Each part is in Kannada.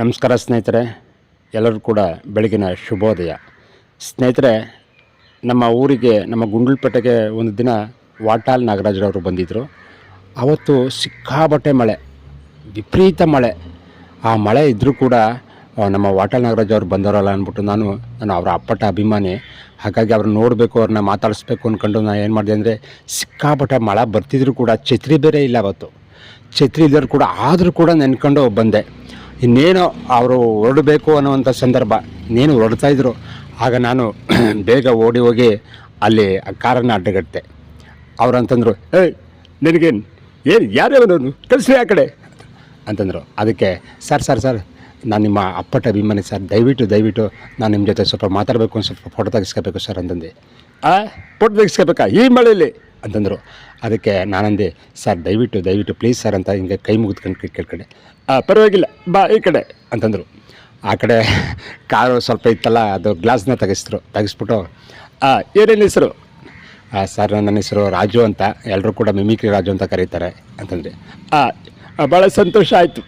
ನಮಸ್ಕಾರ ಸ್ನೇಹಿತರೆ, ಎಲ್ಲರೂ ಕೂಡ ಬೆಳಗಿನ ಶುಭೋದಯ. ಸ್ನೇಹಿತರೆ, ನಮ್ಮ ಊರಿಗೆ, ನಮ್ಮ ಗುಂಡ್ಲುಪೇಟೆಗೆ ಒಂದು ದಿನ ವಾಟಾಲ್ ನಾಗರಾಜರವರು ಬಂದಿದ್ದರು ಅವತ್ತು ಸಿಕ್ಕಾಬಟ್ಟೆ ಮಳೆ, ವಿಪರೀತ ಮಳೆ. ಆ ಮಳೆ ಇದ್ದರೂ ಕೂಡ ನಮ್ಮ ವಾಟಾಲ್ ನಾಗರಾಜ್ ಅವರು ಬಂದವರಲ್ಲ ಅಂದ್ಬಿಟ್ಟು ನಾನು ನಾನು ಅವರ ಅಪ್ಪಟ ಅಭಿಮಾನಿ. ಹಾಗಾಗಿ ಅವ್ರನ್ನ ನೋಡಬೇಕು, ಅವ್ರನ್ನ ಮಾತಾಡಿಸ್ಬೇಕು ಅಂದ್ಕೊಂಡು ನಾನು ಏನು ಮಾಡಿದೆ ಅಂದರೆ, ಸಿಕ್ಕಾಪಟ್ಟೆ ಮಳೆ ಬರ್ತಿದ್ರು ಕೂಡ. ಛತ್ರಿ ಬೇರೆ ಇಲ್ಲ ಅವತ್ತು. ಛತ್ರಿ ಇದ್ದರು ಕೂಡ ಆದರೂ ಕೂಡ ನೆನ್ಕೊಂಡು ಬಂದೆ. ಇನ್ನೇನೋ ಅವರು ಹೊರಡಬೇಕು ಅನ್ನುವಂಥ ಸಂದರ್ಭ ಇನ್ನೇನು ಹೊರಡ್ತಾಯಿದ್ರು ಆಗ ನಾನು ಬೇಗ ಓಡಿ ಹೋಗಿ ಅಲ್ಲಿ ಆ ಕಾರನ್ನು ಅಡ್ಡಗಟ್ಟೆ. ಅವ್ರು ಅಂತಂದರು, ಏಯ್, ನಿನಗೇನು, ಏನು ಯಾರ್ಯಾವನು ಕಳಿಸ್ರಿ ಆ ಕಡೆ? ಅಂತಂದರು. ಅದಕ್ಕೆ, ಸರ್ ಸರ್ ಸರ್, ನಾನು ನಿಮ್ಮ ಅಪ್ಪಟ ಅಭಿಮಾನಿ ಸರ್, ದಯವಿಟ್ಟು ದಯವಿಟ್ಟು ನಾನು ನಿಮ್ಮ ಜೊತೆ ಸ್ವಲ್ಪ ಮಾತಾಡಬೇಕು, ಸ್ವಲ್ಪ ಫೋಟೋ ತೆಗಿಸ್ಕೋಬೇಕು ಸರ್, ಅಂತಂದೆ. ಆ ಫೋಟೋ ತೆಗಿಸ್ಕೋಬೇಕಾ? ಈ ಮಳೆಯಲ್ಲಿ? ಅಂತಂದರು ಅದಕ್ಕೆ ನಾನಂದೆ, ಸರ್, ದಯವಿಟ್ಟು ದಯವಿಟ್ಟು ಪ್ಲೀಸ್ ಸರ್ ಅಂತ ಹಿಂಗೆ ಕೈ ಮುಗಿದ್ಕೊಂಡು ಕೇಳ್ಕೊಂಡೆ. ಪರವಾಗಿಲ್ಲ, ಬಾ ಈ ಕಡೆ, ಅಂತಂದರು. ಆ ಕಡೆ ಕಾರು ಸ್ವಲ್ಪ ಇತ್ತಲ್ಲ, ಅದು ಗ್ಲಾಸ್ನ ತೆಗೆಸಿದ್ರು ತೆಗೆಸ್ಬಿಟ್ಟು ಏನೇನು ಹೆಸರು? ಸರ್, ನನ್ನ ಹೆಸರು ರಾಜು ಅಂತ ಎಲ್ಲರೂ ಕೂಡ ಮಿಮಿಕ್ರಿ ರಾಜು ಅಂತ ಕರೀತಾರೆ, ಅಂತಂದರೆ. ಭಾಳ ಸಂತೋಷ ಆಯಿತು.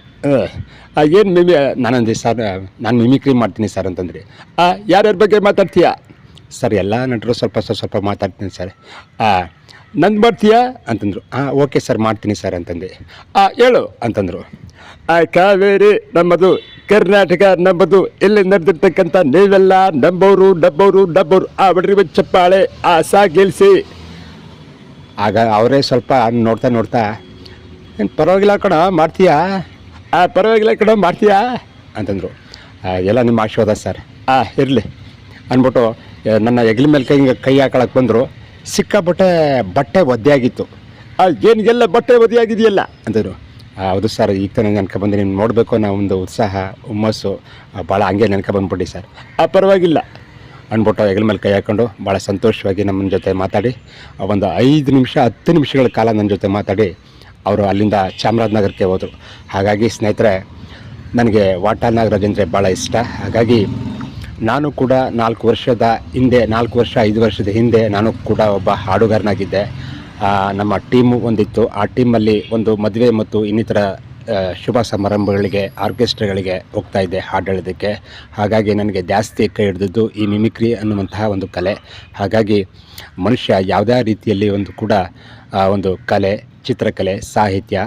ಏನು ಮಿಮಿ ನಾನಂದೆ, ಸರ್, ನಾನು ಮಿಮಿಕ್ರಿ ಮಾಡ್ತೀನಿ ಸರ್, ಅಂತಂದರೆ. ಯಾರ್ಯಾರ ಬಗ್ಗೆ ಮಾತಾಡ್ತೀಯಾ? ಸರ್, ಎಲ್ಲ ನಟರು ಸ್ವಲ್ಪ ಸ್ವಲ್ಪ ಸ್ವಲ್ಪ ಮಾತಾಡ್ತೀನಿ ಸರ್. ನಂದು ಮಾಡ್ತೀಯಾ? ಅಂತಂದರು. ಹಾಂ ಓಕೆ ಸರ್ ಮಾಡ್ತೀನಿ ಸರ್ ಅಂತಂದೆ. ಆ ಹೇಳು. ಅಂತಂದರು. ಆ ಕಾವೇರಿ ನಮ್ಮದು ಕರ್ನಾಟಕ ನಮ್ಮದು ಇಲ್ಲಿ ನಡೆದಿರ್ತಕ್ಕಂಥ ನೀವೆಲ್ಲ ನಂಬೋರು ಡಬ್ಬೋರು ಡಬ್ಬೋರು ಆ ಬಡ್ರಿ ಚಪ್ಪಾಳೆ ಆ ಸಾ ಗೆಲ್ಸಿ. ಆಗ ಅವರೇ ಸ್ವಲ್ಪ ನೋಡ್ತಾ ನೋಡ್ತಾ ಏನು ಪರವಾಗಿಲ್ಲ ಕಣ ಮಾಡ್ತೀಯಾ? ಆ ಪರವಾಗಿಲ್ಲ ಕಣ ಮಾಡ್ತೀಯಾ? ಅಂತಂದರು. "ಆ, ಎಲ್ಲ ನಿಮ್ಮ ಆಶೀರ್ವಾದ ಸರ್. ಆ ಇರಲಿ. ಅಂದ್ಬಿಟ್ಟು ನನ್ನ ಹೆಗ್ಲಿ ಮೇಲೆ ಕೈ ಕೈ ಹಾಕೊಳಕ್ಕೆ ಬಂದರು. ಸಿಕ್ಕಾಪಟ್ಟೆ ಬಟ್ಟೆ ಒದ್ದೆ ಆಗಿತ್ತು ಏನು ಎಲ್ಲ ಬಟ್ಟೆ ಒದ್ದೆಯಾಗಿದೆಯಲ್ಲ? ಅಂದರು. ಅಂತಂದರು "ಆ, ಹೌದು ಸರ್ ಈಗ ತಾನೇ ನೆನ್ಕೊ ಬಂದು ನೀವು ನೋಡಬೇಕು ಅನ್ನೋ ಒಂದು ಉತ್ಸಾಹ ಹುಮ್ಮಸ್ಸು ಭಾಳ ಹಂಗೆ ನೆನ್ಕೊ ಬಂದ್ಬಿಟ್ಟು ಸರ್. ಆ ಪರವಾಗಿಲ್ಲ. ಅಂದ್ಬಿಟ್ಟು ಹೆಗಲ ಮೇಲೆ ಕೈ ಹಾಕ್ಕೊಂಡು ಭಾಳ ಸಂತೋಷವಾಗಿ ನಮ್ಮ ಜೊತೆ ಮಾತಾಡಿ ಒಂದು ಐದು ನಿಮಿಷ ಹತ್ತು ನಿಮಿಷಗಳ ಕಾಲ ನನ್ನ ಜೊತೆ ಮಾತಾಡಿ ಅವರು ಅಲ್ಲಿಂದ ಚಾಮರಾಜನಗರಕ್ಕೆ ಹೋದರು. ಹಾಗಾಗಿ ಸ್ನೇಹಿತರೆ ನನಗೆ ವಾಟಾಲ್ ನಾಗರಾಜ್ ಅಂದರೆ ಭಾಳ ಇಷ್ಟ. ಹಾಗಾಗಿ ನಾನು ಕೂಡ ನಾಲ್ಕು ವರ್ಷದ ಹಿಂದೆ, ನಾಲ್ಕು ವರ್ಷ, ಐದು ವರ್ಷದ ಹಿಂದೆ ನಾನು ಕೂಡ ಒಬ್ಬ ಹಾಡುಗಾರನಾಗಿದ್ದೆ. ನಮ್ಮ ಟೀಮು ಒಂದಿತ್ತು. ಆ ಟೀಮಲ್ಲಿ ಒಂದು ಮದುವೆ ಮತ್ತು ಇನ್ನಿತರ ಶುಭ ಸಮಾರಂಭಗಳಿಗೆ, ಆರ್ಕೆಸ್ಟ್ರಾಗಳಿಗೆ ಹೋಗ್ತಾ ಇದ್ದೆ ಹಾಡು ಹಾಗಾಗಿ ನನಗೆ ಜಾಸ್ತಿ ಕೈ ಹಿಡಿದದ್ದು ಈ ಮಿಮಿಕ್ರಿ ಅನ್ನುವಂತಹ ಒಂದು ಕಲೆ. ಹಾಗಾಗಿ ಮನುಷ್ಯ ಯಾವುದೇ ರೀತಿಯಲ್ಲಿ ಒಂದು ಕೂಡ ಒಂದು ಕಲೆ, ಚಿತ್ರಕಲೆ, ಸಾಹಿತ್ಯ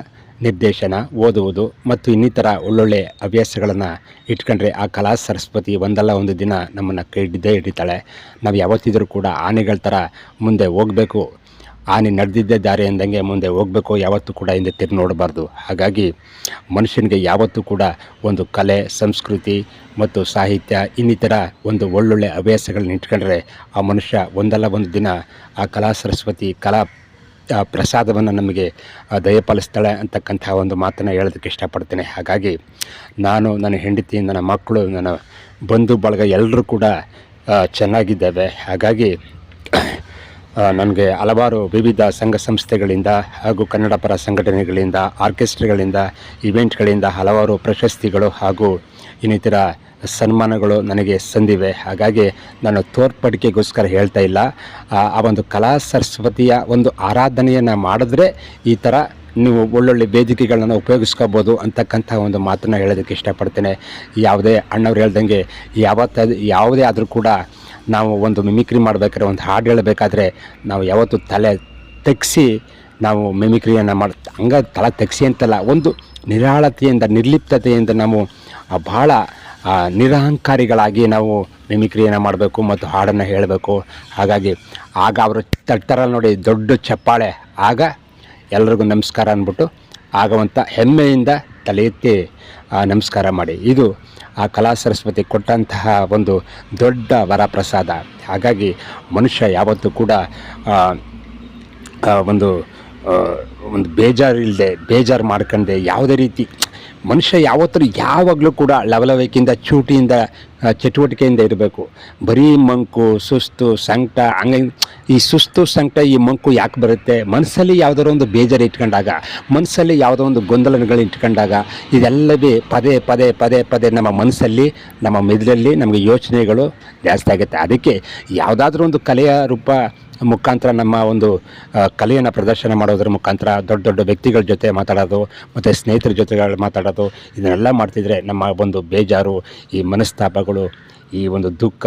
ನಿರ್ದೇಶನ, ಓದುವುದು ಮತ್ತು ಇನ್ನಿತರ ಒಳ್ಳೊಳ್ಳೆ ಹವ್ಯಾಸಗಳನ್ನು ಇಟ್ಕೊಂಡ್ರೆ ಆ ಕಲಾ ಸರಸ್ವತಿ ಒಂದಲ್ಲ ಒಂದು ದಿನ ನಮ್ಮನ್ನು ಕೈ ಹಿಡಿದೇ ಹಿಡಿತಾಳೆ. ನಾವು ಯಾವತ್ತಿದ್ರೂ ಕೂಡ ಆನೆಗಳ ಥರ ಮುಂದೆ ಹೋಗಬೇಕು. ಆನೆ ನಡೆದಿದ್ದೇ ದಾರಿ ಅಂದಂಗೆ ಮುಂದೆ ಹೋಗಬೇಕು, ಯಾವತ್ತೂ ಕೂಡ ಹಿಂದೆ ತಿರು ನೋಡಬಾರ್ದು. ಹಾಗಾಗಿ ಮನುಷ್ಯನಿಗೆ ಯಾವತ್ತೂ ಕೂಡ ಒಂದು ಕಲೆ, ಸಂಸ್ಕೃತಿ ಮತ್ತು ಸಾಹಿತ್ಯ, ಇನ್ನಿತರ ಒಂದು ಒಳ್ಳೊಳ್ಳೆ ಹವ್ಯಾಸಗಳನ್ನ ಇಟ್ಕೊಂಡ್ರೆ ಆ ಮನುಷ್ಯ ಒಂದಲ್ಲ ಒಂದು ದಿನ ಆ ಕಲಾ ಸರಸ್ವತಿ ಕಲಾ ಪ್ರಸಾದವನ್ನು ನಮಗೆ ದಯಪಾಲಿಸ್ತಾಳೆ ಅಂತಕ್ಕಂಥ ಒಂದು ಮಾತನ್ನು ಹೇಳೋದಕ್ಕೆ ಇಷ್ಟಪಡ್ತೇನೆ. ಹಾಗಾಗಿ ನಾನು, ನನ್ನ ಹೆಂಡತಿ, ನನ್ನ ಮಕ್ಕಳು, ನನ್ನ ಬಂಧು ಬಳಗ ಎಲ್ಲರೂ ಕೂಡ ಚೆನ್ನಾಗಿದ್ದೇವೆ. ಹಾಗಾಗಿ ನನಗೆ ಹಲವಾರು ವಿವಿಧ ಸಂಘ ಸಂಸ್ಥೆಗಳಿಂದ ಹಾಗೂ ಕನ್ನಡ ಪರ ಸಂಘಟನೆಗಳಿಂದ, ಆರ್ಕೆಸ್ಟ್ರಾಗಳಿಂದ ಇವೆಂಟ್ಗಳಿಂದ ಹಲವಾರು ಪ್ರಶಸ್ತಿಗಳು ಹಾಗೂ ಇನ್ನಿತರ ಸನ್ಮಾನಗಳು ನನಗೆ ಸಂದಿವೆ. ಹಾಗಾಗಿ ನಾನು ತೋರ್ಪಡಿಕೆಗೋಸ್ಕರ ಹೇಳ್ತಾ ಇಲ್ಲ. ಆ ಒಂದು ಕಲಾ ಸರಸ್ವತಿಯ ಒಂದು ಆರಾಧನೆಯನ್ನು ಮಾಡಿದ್ರೆ ಈ ಥರ ನೀವು ಒಳ್ಳೊಳ್ಳೆ ವೇದಿಕೆಗಳನ್ನು ಉಪಯೋಗಿಸ್ಕೋಬೋದು ಅಂತಕ್ಕಂಥ ಒಂದು ಮಾತನ್ನು ಹೇಳೋದಕ್ಕೆ ಇಷ್ಟಪಡ್ತೇನೆ. ಯಾವುದೇ ಅಣ್ಣವ್ರು ಹೇಳ್ದಂಗೆ ಯಾವತ್ತ ಯಾವುದೇ ಆದರೂ ಕೂಡ ನಾವು ಒಂದು ಮಿಮಿಕ್ರಿ ಮಾಡಬೇಕಾದ್ರೆ, ಒಂದು ಹಾಡು ಹೇಳಬೇಕಾದ್ರೆ ನಾವು ಯಾವತ್ತೂ ತಲೆ ತೆಗ್ಸಿ ನಾವು ಮಿಮಿಕ್ರಿಯನ್ನು ಮಾಡಿ, ಹಂಗ ತಲೆ ತೆಗ್ಸಿ ಅಂತಲ್ಲ, ಒಂದು ನಿರಾಳತೆಯಿಂದ ನಿರ್ಲಿಪ್ತತೆಯಿಂದ ನಾವು ಭಾಳ ನಿರಹಂಕಾರಿಗಳಾಗಿ ನಾವು ಮಿಮಿಕ್ರಿಯನ್ನು ಮಾಡಬೇಕು ಮತ್ತು ಹಾಡನ್ನು ಹೇಳಬೇಕು. ಹಾಗಾಗಿ ಆಗ ಅವರು ತಟ್ಟರ ನೋಡಿ ದೊಡ್ಡ ಚಪ್ಪಾಳೆ. ಆಗ ಎಲ್ರಿಗೂ ನಮಸ್ಕಾರ ಅಂದ್ಬಿಟ್ಟು ಆಗುವಂಥ ಹೆಮ್ಮೆಯಿಂದ ತಲೆ ಎತ್ತಿ ನಮಸ್ಕಾರ ಮಾಡಿ. ಇದು ಆ ಕಲಾ ಸರಸ್ವತಿ ಕೊಟ್ಟಂತಹ ಒಂದು ದೊಡ್ಡ ವರಪ್ರಸಾದ. ಹಾಗಾಗಿ ಮನುಷ್ಯ ಯಾವತ್ತೂ ಕೂಡ ಒಂದು ಒಂದು ಬೇಜಾರು ಇಲ್ಲದೆ ಬೇಜಾರು ಮಾಡ್ಕೊಂಡೆ ಯಾವುದೇ ರೀತಿ ಮನುಷ್ಯ ಯಾವತ್ತೂ ಯಾವಾಗಲೂ ಕೂಡ ಲವಲವಿಕೆಯಿಂದ, ಚೂಟಿಯಿಂದ ಚಟುವಟಿಕೆಯಿಂದ ಇರಬೇಕು. ಬರೀ ಮಂಕು, ಸುಸ್ತು, ಸಂಕಟ, ಹಂಗೆ ಈ ಸುಸ್ತು, ಸಂಕಟ, ಈ ಮಂಕು ಯಾಕೆ ಬರುತ್ತೆ? ಮನಸ್ಸಲ್ಲಿ ಯಾವುದಾದ್ರು ಒಂದು ಬೇಜಾರು ಇಟ್ಕೊಂಡಾಗ, ಮನಸ್ಸಲ್ಲಿ ಯಾವುದೋ ಒಂದು ಗೊಂದಲಗಳು ಇಟ್ಕೊಂಡಾಗ, ಇದೆಲ್ಲವೇ ಪದೇ ಪದೇ ಪದೇ ಪದೇ ನಮ್ಮ ಮನಸ್ಸಲ್ಲಿ, ನಮ್ಮ ಮೆದುಳಲ್ಲಿ ನಮಗೆ ಯೋಚನೆಗಳು ಜಾಸ್ತಿ ಆಗುತ್ತೆ. ಅದಕ್ಕೆ ಯಾವುದಾದ್ರೂ ಒಂದು ಕಲೆಯ ರೂಪ ಮುಖಾಂತರ ನಮ್ಮ ಒಂದು ಕಲೆಯನ್ನು ಪ್ರದರ್ಶನ ಮಾಡೋದ್ರ ಮುಖಾಂತರ ದೊಡ್ಡ ದೊಡ್ಡ ವ್ಯಕ್ತಿಗಳ ಜೊತೆ ಮಾತಾಡೋದು, ಮತ್ತು ಸ್ನೇಹಿತರ ಜೊತೆಗಳು ಮಾತಾಡೋದು, ಇದನ್ನೆಲ್ಲ ಮಾಡ್ತಿದ್ರೆ ನಮ್ಮ ಒಂದು ಬೇಜಾರು, ಈ ಮನಸ್ತಾಪಗಳು, ಈ ಒಂದು ದುಃಖ,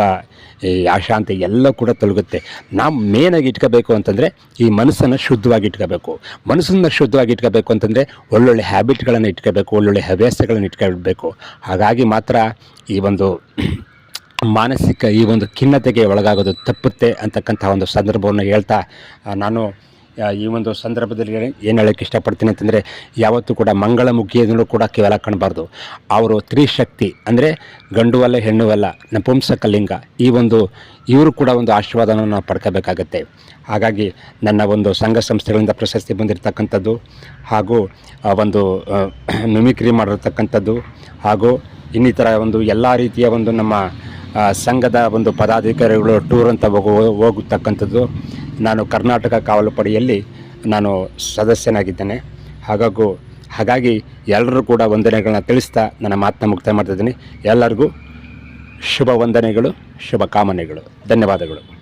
ಈ ಅಶಾಂತಿ ಎಲ್ಲ ಕೂಡ ತೊಲಗುತ್ತೆ. ನಾವು ಮೇನಾಗಿ ಇಟ್ಕೋಬೇಕು ಅಂತಂದರೆ ಈ ಮನಸ್ಸನ್ನು ಶುದ್ಧವಾಗಿ ಇಟ್ಕೋಬೇಕು. ಮನಸ್ಸನ್ನು ಶುದ್ಧವಾಗಿ ಇಟ್ಕೋಬೇಕು ಅಂತಂದರೆ ಒಳ್ಳೊಳ್ಳೆ ಹ್ಯಾಬಿಟ್ಗಳನ್ನು ಇಟ್ಕೋಬೇಕು, ಒಳ್ಳೊಳ್ಳೆ ಹವ್ಯಾಸಗಳನ್ನು ಇಟ್ಕೊಳ್ಬೇಕು ಹಾಗಾಗಿ ಮಾತ್ರ ಈ ಒಂದು ಮಾನಸಿಕ ಈ ಒಂದು ಖಿನ್ನತೆಗೆ ಒಳಗಾಗೋದು ತಪ್ಪುತ್ತೆ ಅಂತಕ್ಕಂಥ ಒಂದು ಸಂದರ್ಭವನ್ನು ಹೇಳ್ತಾ ನಾನು ಈ ಒಂದು ಸಂದರ್ಭದಲ್ಲಿ ಏನು ಹೇಳೋಕ್ಕೆ ಇಷ್ಟಪಡ್ತೀನಿ ಅಂತಂದರೆ, ಯಾವತ್ತೂ ಕೂಡ ಮಂಗಳಮುಖಿಯನ್ನು ಕೂಡ ಕೇವಲ ಕಾಣಬಾರ್ದು. ಅವರು ತ್ರಿಶಕ್ತಿ, ಅಂದರೆ ಗಂಡುವಲ್ಲ, ಹೆಣ್ಣುವಲ್ಲ ಹೆಣ್ಣು ಲಿಂಗ, ಈ ಒಂದು, ಇವರು ಕೂಡ ಒಂದು ಆಶೀರ್ವಾದವನ್ನು ನಾವು ಪಡ್ಕೋಬೇಕಾಗತ್ತೆ. ಹಾಗಾಗಿ ನನ್ನ ಒಂದು ಸಂಘ ಸಂಸ್ಥೆಗಳಿಂದ ಪ್ರಶಸ್ತಿ ಬಂದಿರತಕ್ಕಂಥದ್ದು, ಹಾಗೂ ಒಂದು ಮಿಮಿಕ್ರಿ ಮಾಡಿರ್ತಕ್ಕಂಥದ್ದು, ಹಾಗೂ ಇನ್ನಿತರ ಒಂದು ಎಲ್ಲ ರೀತಿಯ ಒಂದು ನಮ್ಮ ಸಂಘದ ಒಂದು ಪದಾಧಿಕಾರಿಗಳು ಟೂರ್ ಅಂತ ಹೋಗು, ಹೋಗತಕ್ಕಂಥದ್ದು. ನಾನು ಕರ್ನಾಟಕ ಕಾವಲು ಪಡೆಯಲ್ಲಿ ನಾನು ಸದಸ್ಯನಾಗಿದ್ದೇನೆ. ಹಾಗಾಗೂ, ಹಾಗಾಗಿ ಎಲ್ಲರೂ ಕೂಡ ವಂದನೆಗಳನ್ನ ತಿಳಿಸ್ತಾ ನನ್ನ ಮಾತನ್ನ ಮುಕ್ತಾಯ ಮಾಡ್ತಿದ್ದೀನಿ ಎಲ್ಲರಿಗೂ ಶುಭ ವಂದನೆಗಳು, ಶುಭ ಕಾಮನೆಗಳು. ಧನ್ಯವಾದಗಳು.